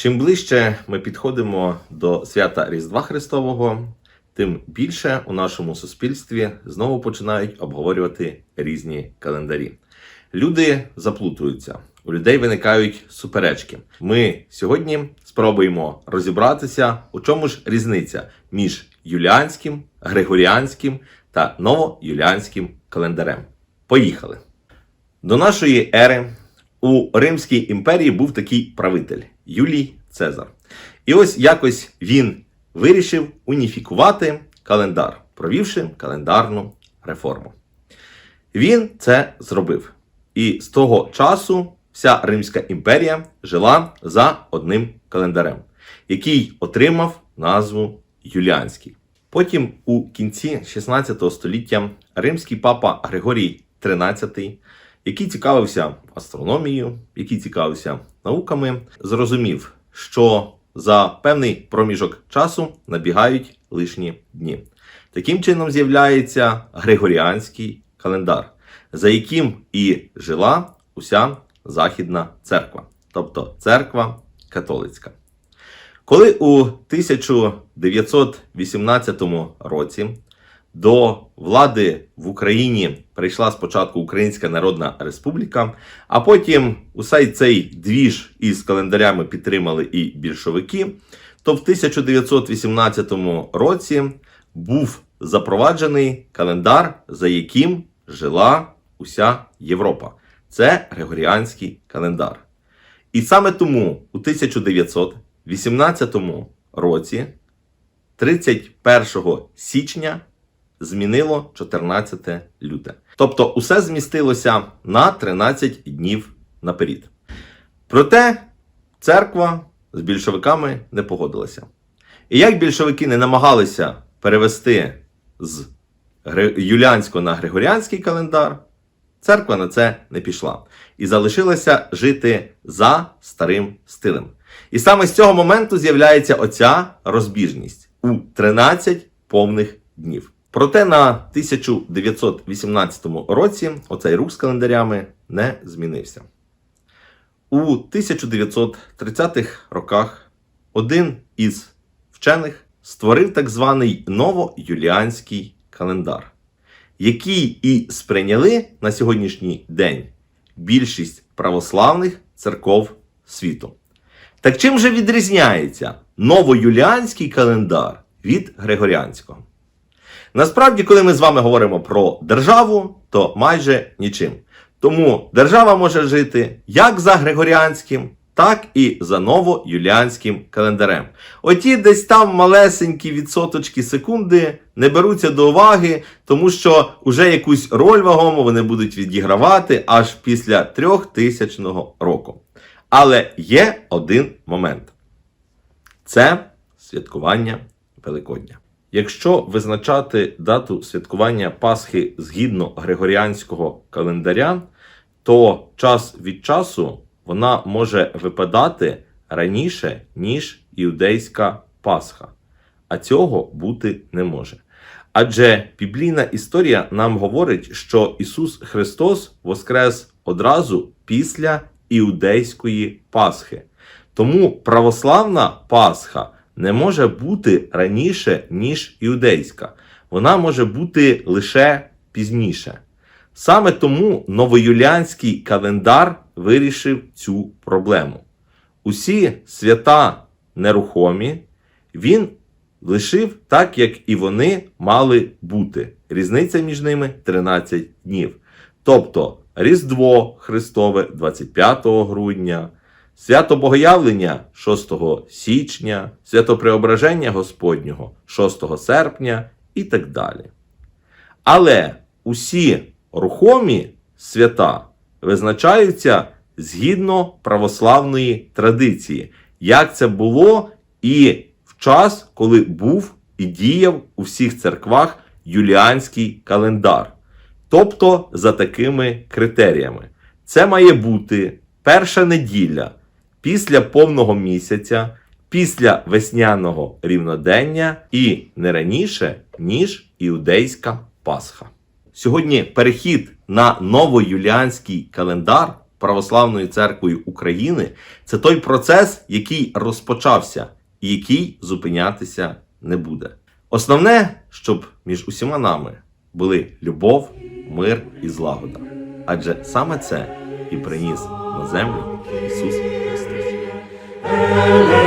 Чим ближче ми підходимо до свята Різдва Христового, тим більше у нашому суспільстві знову починають обговорювати різні календарі. Люди заплутуються, у людей виникають суперечки. Ми сьогодні спробуємо розібратися, у чому ж різниця між юліанським, григоріанським та новоюліанським календарем. Поїхали! До нашої ери у Римській імперії був такий правитель Юлій Цезар. І ось якось він вирішив уніфікувати календар, провівши календарну реформу. Він це зробив. І з того часу вся Римська імперія жила за одним календарем, який отримав назву Юліанський. Потім у кінці 16 століття римський папа Григорій XIII, який цікавився астрономією, який цікавився науками, зрозумів, що за певний проміжок часу набігають лишні дні. Таким чином з'являється Григоріанський календар, за яким і жила уся Західна церква, тобто церква католицька. Коли у 1918 році до влади в Україні прийшла спочатку Українська Народна Республіка, а потім усей цей двіж із календарями підтримали і більшовики, то в 1918 році був запроваджений календар, за яким жила уся Європа. Це Григоріанський календар. І саме тому у 1918 році, 31 січня, змінило 14 люте. Тобто усе змістилося на 13 днів наперед. Проте церква з більшовиками не погодилася. І як більшовики не намагалися перевести з юліанського на григоріанський календар, церква на це не пішла і залишилася жити за старим стилем. І саме з цього моменту з'являється оця розбіжність у 13 повних днів. Проте на 1918 році оцей рух з календарями не змінився. У 1930-х роках один із вчених створив так званий новоюліанський календар, який і сприйняли на сьогоднішній день більшість православних церков світу. Так чим же відрізняється новоюліанський календар від григоріанського? Насправді, коли ми з вами говоримо про державу, то майже нічим. Тому держава може жити як за григоріанським, так і за новоюліанським календарем. Оті десь там малесенькі відсоточки секунди не беруться до уваги, тому що вже якусь роль вагому вони будуть відігравати аж після трьохтисячного року. Але є один момент: це святкування Великодня. Якщо визначати дату святкування Пасхи згідно григоріанського календаря, то час від часу вона може випадати раніше, ніж іудейська Пасха. А цього бути не може. Адже біблійна історія нам говорить, що Ісус Христос воскрес одразу після іудейської Пасхи. Тому православна Пасха не може бути раніше, ніж іудейська. Вона може бути лише пізніше. Саме тому новоюліанський календар вирішив цю проблему. Усі свята нерухомі він лишив так, як і вони мали бути. Різниця між ними 13 днів. Тобто Різдво Христове 25 грудня, Свято Богоявлення 6 січня, Свято Преображення Господнього 6 серпня і так далі. Але усі рухомі свята визначаються згідно православної традиції, як це було і в час, коли був і діяв у всіх церквах юліанський календар. Тобто за такими критеріями. Це має бути перша неділя після повного місяця, після весняного рівнодення і не раніше, ніж іудейська Пасха. Сьогодні перехід на новоюліанський календар Православною церквою України це той процес, який розпочався і який зупинятися не буде. Основне, щоб між усіма нами були любов, мир і злагода. Адже саме це і приніс на землю Ісус. Hallelujah.